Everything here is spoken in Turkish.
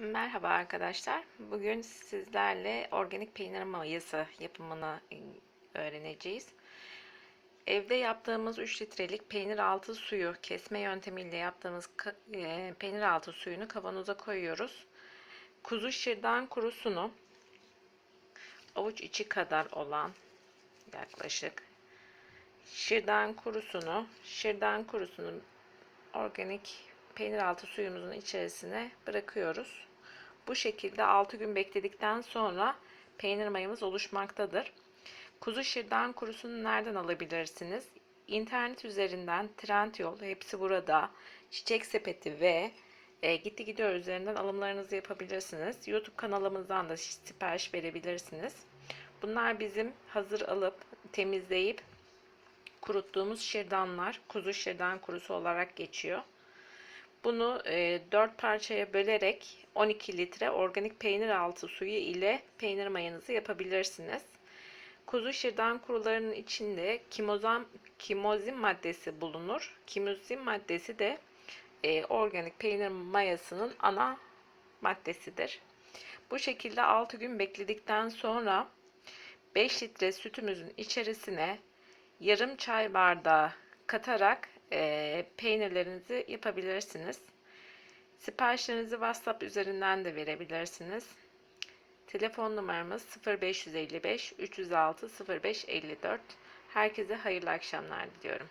Merhaba arkadaşlar. Bugün sizlerle organik peynir mayası yapımını e, öğreneceğiz. Evde yaptığımız 3 litrelik peynir altı suyu kesme yöntemiyle yaptığımız e, peynir altı suyunu kavanoza koyuyoruz. Kuzu şırdan kurusunu avuç içi kadar olan yaklaşık şırdan kurusunu şırdan kurusunu organik peynir altı suyumuzun içerisine bırakıyoruz. Bu şekilde 6 gün bekledikten sonra peynir mayamız oluşmaktadır. Kuzu şırdan kurusunu nereden alabilirsiniz? İnternet üzerinden Trendyol, hepsi burada, Çiçek Sepeti ve e, Gitti Gidiyor üzerinden alımlarınızı yapabilirsiniz. YouTube kanalımızdan da sipariş verebilirsiniz. Bunlar bizim hazır alıp temizleyip kuruttuğumuz şırdanlar, kuzu şırdan kurusu olarak geçiyor. Bunu e, 4 parçaya bölerek 12 litre organik peynir altı suyu ile peynir mayanızı yapabilirsiniz. Kuzu şırdan kurularının içinde kimozan, kimozin maddesi bulunur. Kimozin maddesi de e, organik peynir mayasının ana maddesidir. Bu şekilde 6 gün bekledikten sonra 5 litre sütümüzün içerisine yarım çay bardağı katarak e, peynirlerinizi yapabilirsiniz. Siparişlerinizi WhatsApp üzerinden de verebilirsiniz. Telefon numaramız 0555 306 0554. Herkese hayırlı akşamlar diliyorum.